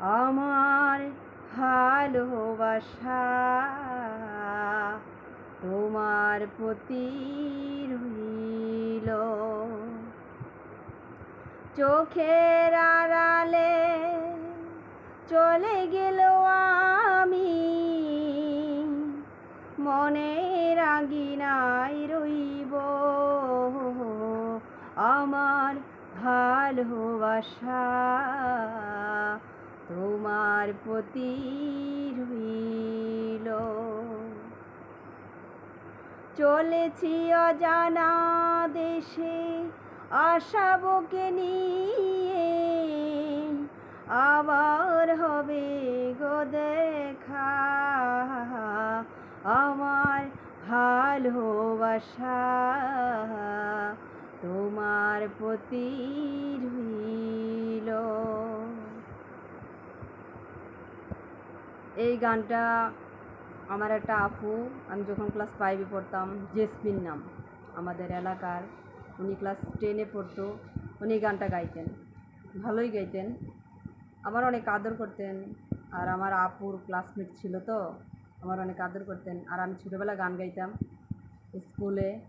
আমার ভালোবাসা তোমার প্রতি রইল। চোখের আড়ালে চলে গেল আমি, মনের আঙিনায় রইব। আমার ভালোবাসা তোমার প্রতি রইল। চলেছি অজানা দেশে আশাবকে নিয়ে। আবার হবে গো দেখা, আমার ভালোবাসা। তোমার প্রতি রইল। এই গানটা আমার একটা আপু, আমি যখন ক্লাস ফাইভে পড়তাম, জেসমিন নাম, আমাদের এলাকার, উনি ক্লাস টেনে পড়তো, উনি গানটা গাইতেন। ভালোই গাইতেন। আমার অনেক আদর করতেন। আর আমার আপুর ক্লাসমেট ছিল তো, আমার অনেক আদর করতেন। আর আমি ছোটোবেলা গান গাইতাম স্কুলে।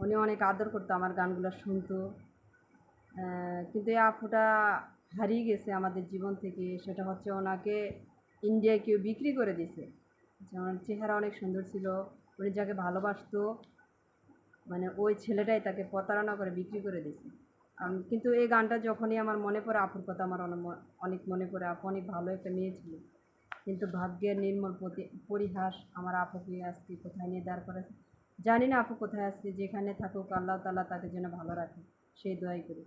উনি অনেক আদর করতো আমার গানগুলো শুনতো। কিন্তু এই আপুটা হারিয়ে গেছে আমাদের জীবন থেকে। সেটা হচ্ছে ওনাকে ইন্ডিয়ায় কেউ বিক্রি করে দিছে। যেমন চেহারা অনেক সুন্দর ছিল উনি যাকে ভালোবাসতো মানে ওই ছেলেটাই তাকে প্রতারণা করে বিক্রি করে দিছে। কিন্তু এই গানটা যখনই আমার মনে পড়ে, আপুর কথা আমার অনেক মনে পড়ে, আপু অনেক ভালো একটা মেয়ে ছিল। কিন্তু ভাগ্যের নির্মল পরিহাস আমার আপুকে আজকে কোথায় নিয়ে দাঁড় করেছে? জানি না আপু কোথায় আছে, যেখানে থাকুক আল্লাহ তাআলা তাকে যেন ভালো রাখে, সেই দোয়াই করি।